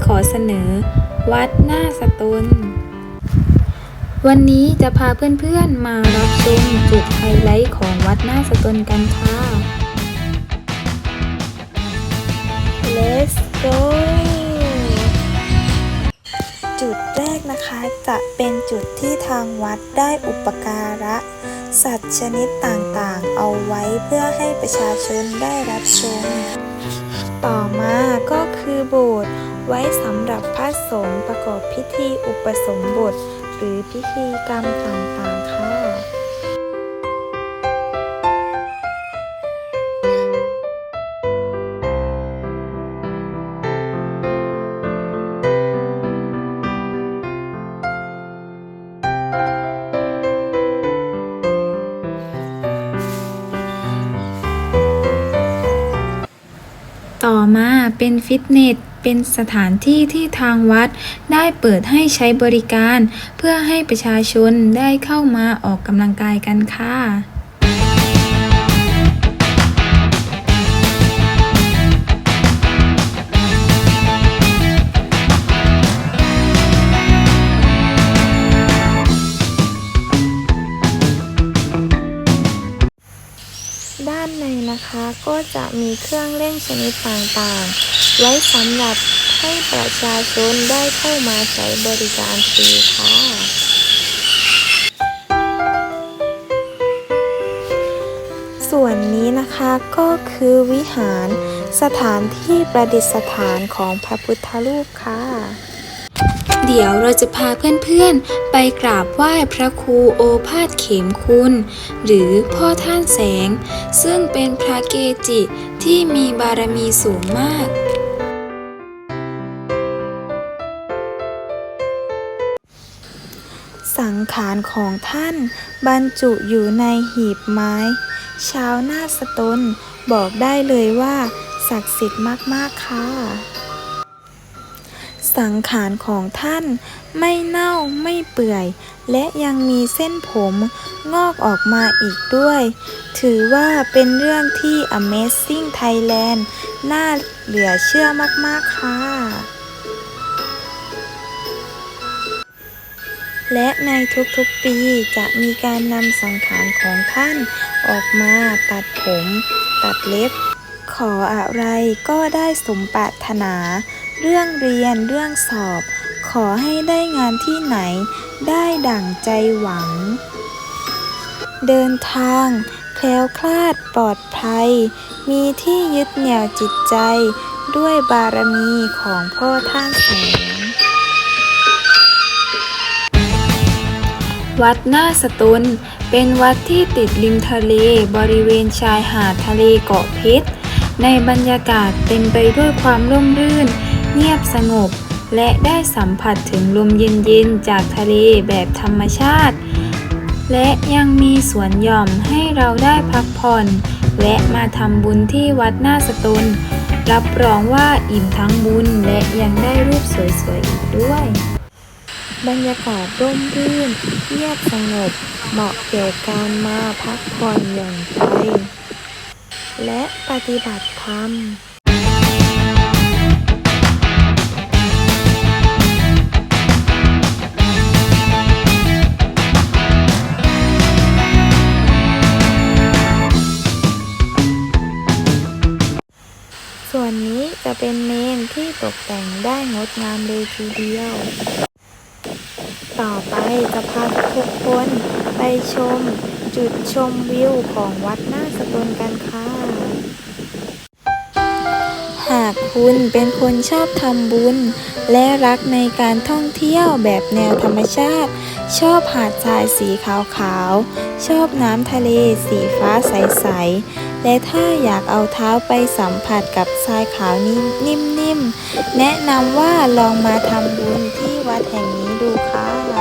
้ขอเสนอ วัดหน้าสตนวันนี้จะพาเพื่อนๆมารับชมจุดไฮไลท์ของวัดหน้าสตนกันค่ะ Let's go จุดแรกนะคะจะเป็นจุดที่ทางวัดได้อุปการะ สัตว์ชนิดต่างๆ เอาไว้เพื่อให้ประชาชนได้รับชมต่อมาก็คือโบสถ์ ไว้สำหรับพระสงฆ์ประกอบพิธีอุปสมบท หรือพิธีกรรมต่างๆ ค่ะต่อมาเป็นฟิตเนส เป็นสถานที่ที่ทางวัดได้เปิดให้ใช้บริการ เพื่อให้ประชาชนได้เข้ามาออกกำลังกายกันค่ะด้านในนะคะก็จะมีเครื่องเล่นชนิดต่างๆ ไว้สำหรับให้ประชาชนได้เข้ามาใช้บริการฟรีค่ะส่วนนี้นะคะก็คือวิหารสถานที่ประดิษฐานของพระพุทธรูปค่ะ เดี๋ยวเราจะพาเพื่อนๆ ไปกราบไหว้พระครูโอภาสเขมคุณ หรือพ่อท่านแสง ซึ่งเป็นพระเกจิที่มีบารมีสูงมาก สังขารของท่าน บรรจุอยู่ในหีบไม้ ชาวนาสตนบอกได้เลยว่า ศักดิ์สิทธิ์มาก ๆ ค่ะ สังขารของท่านไม่เน่าไม่เปื่อย และยังมีเส้นผมงอกออกมาอีกด้วย ถือว่าเป็นเรื่องที่ Amazing Thailand น่าเหลือเชื่อมาก ๆ ค่ะ และในทุกๆปีจะมีการนำสังขารของท่านออกมาตัดผม ตัดเล็บ ขออะไรก็ได้สมปรารถนา เรื่องเรียนเรื่องสอบ ขอให้ได้งานที่ไหน ได้ดั่งใจหวัง เดินทางแคล้วคลาดปลอดภัย มีที่ยึดเหนี่ยวจิตใจ ด้วยบารมีของพ่อท่านแสง วัดหน้าสตุล เป็นวัดที่ติดริมทะเลบริเวณชายหาดทะเลเกาะเพชร ในบรรยากาศเต็มไปด้วยความร่มรื่น เงียบสงบ และได้สัมผัสถึงลมเย็นๆ จากทะเลแบบธรรมชาติ และยังมีสวนหย่อมให้เราได้พักผ่อน และมาทำบุญที่วัดหน้าสตุล รับรองว่าอิ่มทั้งบุญและยังได้รูปสวยๆอีกด้วย บรรยากาศร่มรื่น เงียบสงบ เหมาะแก่การมาพักผ่อนหย่อนใจ และปฏิบัติธรรมส่วนนี้จะเป็นเมนที่ตกแต่งได้งดงามเลยทีเดียว ต่อไปจะพาทุกคนไปชม จุดชมวิวของวัดหน้าสตนกันค่ะ หากคุณเป็นคนชอบทำบุญ และรักในการท่องเที่ยวแบบแนวธรรมชาติ ชอบหาดทรายสีขาวๆ ชอบน้ำทะเลสีฟ้าใสๆ และถ้าอยากเอาเท้าไปสัมผัสกับทรายขาวนิ่มๆ แนะนำว่าลองมาทำบุญที่วัดแห่งนี้ดูค่ะ